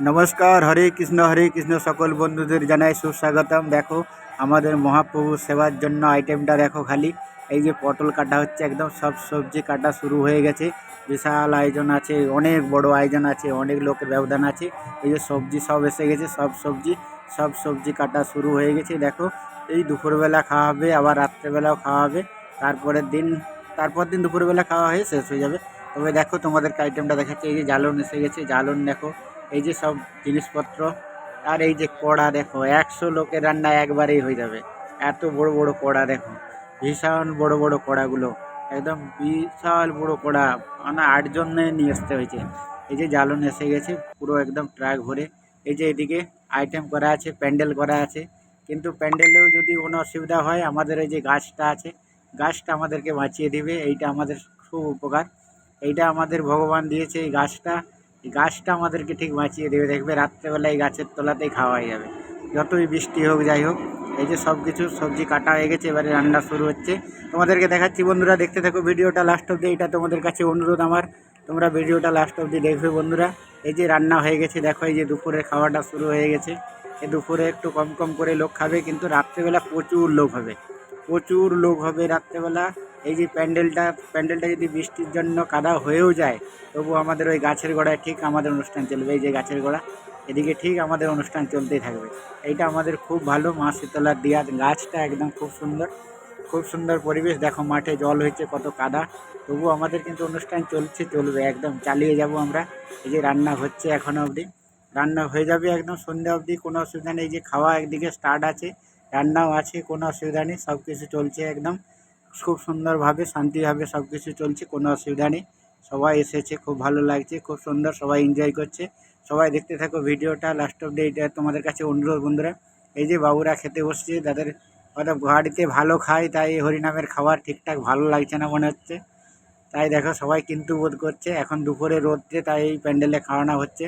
নমস্কার, হরে কৃষ্ণ হরে কৃষ্ণ সকল বন্ধুদের জানাই সুস্বাগতম। দেখো, আমাদের মহাপ্রভু সেবার জন্য আইটেমটা দেখো খালি। এই যে পটল কাটা হচ্ছে একদম, সব সবজি কাটা শুরু হয়ে গেছে। বিশাল আয়োজন আছে, অনেক বড় আয়োজন আছে, অনেক লোকের ব্যবধান আছে। এই যে সবজি সব এসে গেছে, সব সবজি সব সবজি কাটা শুরু হয়ে গেছে। দেখো, এই দুপুরবেলা খাওয়া হবে, আবার রাত্রেবেলাও খাওয়া হবে। তারপরের দিন তারপর দিন দুপুরবেলা খাওয়া হয়ে শেষ হয়ে যাবে। তবে দেখো, তোমাদেরকে আইটেমটা দেখাচ্ছে। এই যে জ্বালন এসে গেছে। জ্বালন দেখো এই যে সব জিনিসপত্র, আর এই যে কড়া দেখো, একশো লোকের রান্না একবারেই হয়ে যাবে। এত বড় বড় কড়া দেখো, ভীষণ বড় বড় কড়াগুলো, একদম বিশাল বড় কড়া মানে আটজনে নিয়ে আসতে হয়েছে। এই যে জ্বালন এসে গেছে, পুরো একদম ট্রাক ভরে। এই যে এদিকে আইটেম করা আছে, প্যান্ডেল করা আছে। কিন্তু প্যান্ডেলেও যদি কোনো অসুবিধা হয়, আমাদের এই যে গাছটা আছে, গাছটা আমাদেরকে বাঁচিয়ে দিবে। এইটা আমাদের খুব উপকার। এইটা আমাদের ভগবান দিয়েছে এই গাছটা। এই গাছটা আমাদেরকে ঠিক বাঁচিয়ে দেবে। দেখবে রাত্রেবেলা এই গাছের তলাতেই খাওয়া হয়ে যাবে। যতই বৃষ্টি হোক, যাই হোক, এই যে সব কিছু, সবজি কাটা হয়ে গেছে, এবারে রান্না শুরু হচ্ছে। তোমাদেরকে দেখাচ্ছি বন্ধুরা, দেখতে থাকো ভিডিওটা লাস্ট অব্দি এটা তোমাদের কাছে অনুরোধ আমার। তোমরা ভিডিওটা লাস্ট অব্দি দেখবে বন্ধুরা। এই যে রান্না হয়ে গেছে, দেখো এই যে দুপুরের খাওয়াটা শুরু হয়ে গেছে। এই দুপুরে একটু কম কম করে লোক খাবে, কিন্তু রাত্রেবেলা প্রচুর লোক হবে। প্রচুর লোক হবে রাত্রেবেলা। এই যে প্যান্ডেলটা প্যান্ডেলটা যদি বৃষ্টির জন্য কাদা হয়েও যায়, তবু আমাদের ওই গাছের গোড়ায় ঠিক আমাদের অনুষ্ঠান চলবে। এই যে গাছের গোড়া, এদিকে ঠিক আমাদের অনুষ্ঠান চলতেই থাকবে। এইটা আমাদের খুব ভালো মা শীতলার দিয়া। গাছটা একদম খুব সুন্দর খুব সুন্দর পরিবেশ। দেখো মাঠে জল হয়েছে, কত কাদা। তবু আমাদের কিন্তু অনুষ্ঠান চলছে, চলবে একদম। চালিয়ে যাব আমরা। এই যে রান্না হচ্ছে এখনও অবধি। রান্না হয়ে যাবে একদম সন্ধ্যা অবধি, কোনো অসুবিধা নেই। যে খাওয়া একদিকে স্টার্ট আছে, রান্নাও আছে, কোনো অসুবিধা নেই। সব কিছু চলছে একদম। খুব সুন্দরভাবে, শান্তিভাবে সব কিছু চলছে, কোনো অসুবিধা নেই। সবাই এসেছে, খুব ভালো লাগছে, খুব সুন্দর, সবাই এনজয় করছে। সবাই দেখতে থাকো ভিডিওটা লাস্ট অফ ডে তোমাদের কাছে অনুরোধ বন্ধুরা। এই যে বাবুরা খেতে বসছে, তাদের হয়তো গাড়িতে ভালো খায়, তাই হরিনামের খাবার ঠিকঠাক ভালো লাগছে না মনে হচ্ছে। তাই দেখো, সবাই কিন্তু বোধ করছে, এখন দুপুরে রোদে তাই এই প্যান্ডেলে খাওয়ানো হচ্ছে।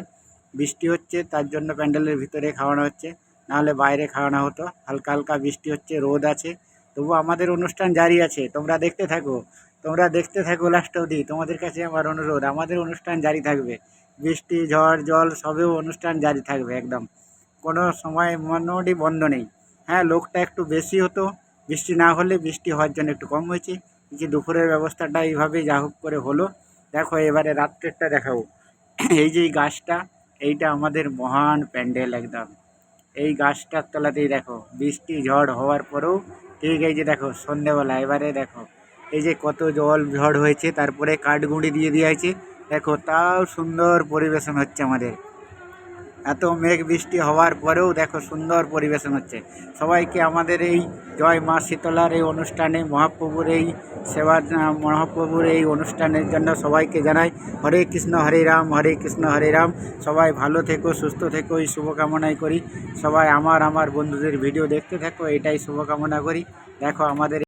বৃষ্টি হচ্ছে, তার জন্য প্যান্ডেলের ভিতরে খাওয়ানো হচ্ছে, নাহলে বাইরে খাওয়ানো হতো। হালকা হালকা বৃষ্টি হচ্ছে, রোদ আছে। তবু আমাদের অনুষ্ঠান জারি আছে। তোমরা দেখতে থাকো। তোমরা দেখতে থাকো লাস্ট অবধি। তোমাদের কাছে আমার অনুরোধ, আমাদের অনুষ্ঠান জারি থাকবে। বৃষ্টি, ঝড়, জল, সবেও অনুষ্ঠান জারি থাকবে একদম। কোনো সময় মোটামুটি বন্ধ নেই। হ্যাঁ লোকটা একটু বেশি হতো। বৃষ্টি না হলে বৃষ্টি হওয়ার জন্য একটু কম হয়েছে। যে দুপুরের ব্যবস্থাটা এইভাবেই যা হোক করে হলো। দেখো, এবারে রাত্রেরটা দেখাবো। এই যে গাছটা, এইটা আমাদের মহান প্যান্ডেল একদম। এই গাছটার তলাতেই দেখো, বৃষ্টি, ঝড় হওয়ার পরেও ঠিক এই যে দেখো, সন্ধ্যেবেলা, এবারে দেখো, এই যে কত জল ঝড় হয়েছে, তারপরে কাঠগুঁড়ি দিয়ে দিয়েছে। দেখো, তাও সুন্দর পরিবেশন হচ্ছে আমাদের। এত মেঘ বৃষ্টি হওয়ার পরেও দেখো সুন্দর পরিবেশন হচ্ছে। সবাইকে আমাদের এই জয় মা শীতলার এই অনুষ্ঠানে, মহাপ্রভুর এই সেবা, মহাপ্রভুর এই অনুষ্ঠানের জন্য সবাইকে জানাই হরে কৃষ্ণ, হরে রাম, হরে কৃষ্ণ, হরে রাম। সবাই ভালো থেকো, সুস্থ থেকো, এই শুভকামনাই করি। সবাই আমার আমার বন্ধুদের ভিডিও দেখতে থাকো, এটাই শুভকামনা করি। দেখো আমাদের